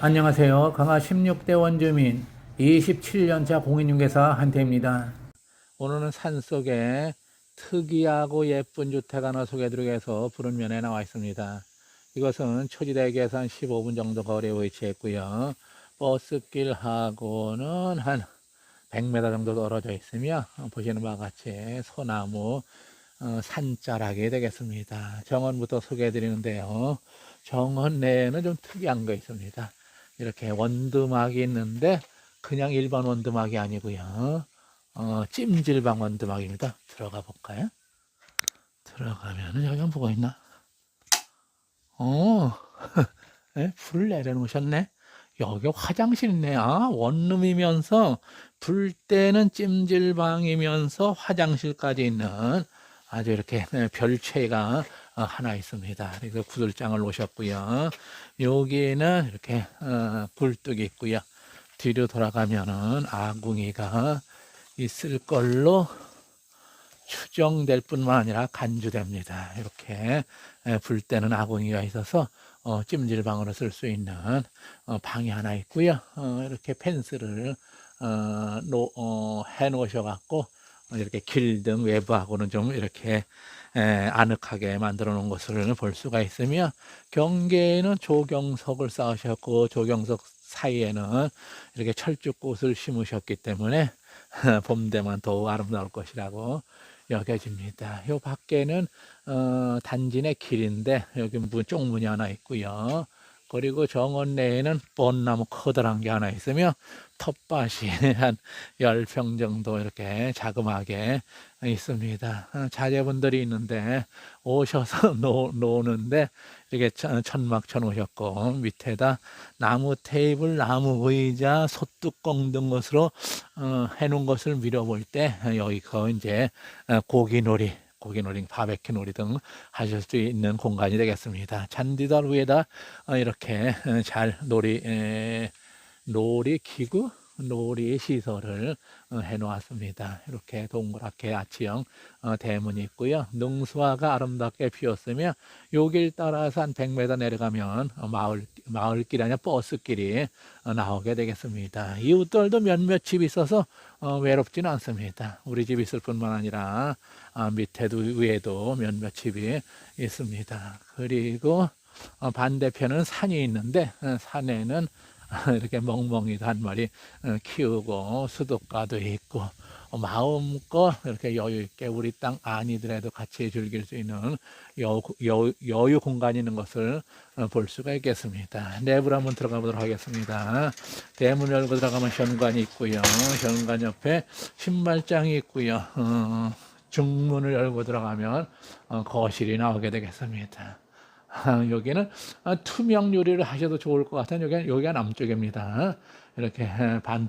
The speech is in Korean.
안녕하세요. 강화 16대 원주민 27년차 공인중개사 한태입니다. 오늘은 산속에 특이하고 예쁜 주택 하나 소개해드리기 위해서 부른면에 나와 있습니다. 이것은 초지대 계산 15분 정도 거리에 위치했고요. 버스길하고는 한 100m 정도 떨어져 있으며 어, 보시는 바와 같이 소나무 어, 산자락이 되겠습니다. 정원부터 소개해 드리는데요. 정원 내에는 좀 특이한 거 있습니다. 이렇게 원두막이 있는데 그냥 일반 원두막이 아니고요. 어, 찜질방 원두막입니다. 들어가 볼까요? 들어가면은 여기 뭐가 있나? 어, 예, 불 내려놓으셨네. 여기 화장실 있네. 아, 원룸이면서 불 때는 찜질방이면서 화장실까지 있는 아주 이렇게 네, 별채가 어, 하나 있습니다. 그래서 구들장을 놓으셨고요. 여기는 이렇게 어, 굴뚝이 있고요. 뒤로 돌아가면은 아궁이가 있을 걸로 추정될 뿐만 아니라 간주됩니다. 이렇게 에, 불 때는 아궁이가 있어서 어, 찜질방으로 쓸 수 있는 어, 방이 하나 있고요. 어, 이렇게 펜스를 어, 놓, 어, 해 놓으셔 갖고 어, 이렇게 길 등 외부하고는 좀 이렇게 에, 아늑하게 만들어 놓은 것을 볼 수가 있으며 경계에는 조경석을 쌓으셨고 조경석 사이에는 이렇게 철쭉꽃을 심으셨기 때문에 봄 되면 더욱 아름다울 것이라고 여겨집니다. 요 밖에는 어, 단지 내 길인데 여기 문 쪽문이 하나 있고요. 그리고 정원 내에는 뻔나무 커다란 게 하나 있으며 텃밭이 한 10평 정도 이렇게 자그마하게 있습니다. 어, 자제분들이 있는데 오셔서 노, 노는데 이렇게 천- 천막 쳐놓으셨고 밑에다 나무 테이블, 나무 의자, 소뚜껑 등 것으로 어, 해놓은 것을 밀어볼 때 여기 거 이제 어, 고기놀이 고기놀이, 바베큐 놀이 등 하실 수 있는 공간이 되겠습니다. 잔디달 위에다 어, 이렇게 어, 잘 놀이 에, 놀이 기구, 놀이 시설을 어, 해놓았습니다. 이렇게 동그랗게 아치형 어, 대문이 있고요. 능수화가 아름답게 피었으며 요길 따라서 한 100m 내려가면 어, 마을 마을길 아니라 버스길이 어, 나오게 되겠습니다. 이웃들도 몇몇 집이 있어서 어, 외롭지는 않습니다. 우리 집 있을 뿐만 아니라 아, 밑에도 위에도 몇몇 집이 있습니다. 그리고 어, 반대편은 산이 있는데 어, 산에는 이렇게 멍멍이도 한 마리 어, 키우고 수도가도 있고 어, 마음껏 이렇게 여유 있게 우리 땅 아니더라도 같이 즐길 수 있는 여, 여, 여유 공간이 있는 것을 어, 볼 수가 있겠습니다. 내부로 한번 들어가 보도록 하겠습니다. 대문 열고 들어가면 현관이 있고요. 현관 옆에 신발장이 있고요. 어, 중문을 열고 들어가면 어, 거실이 나오게 되겠습니다. 아, 여기는 아, 투명 유리를 하셔도 좋을 것. 여기가, 여기가 남쪽입니다. 이렇게 반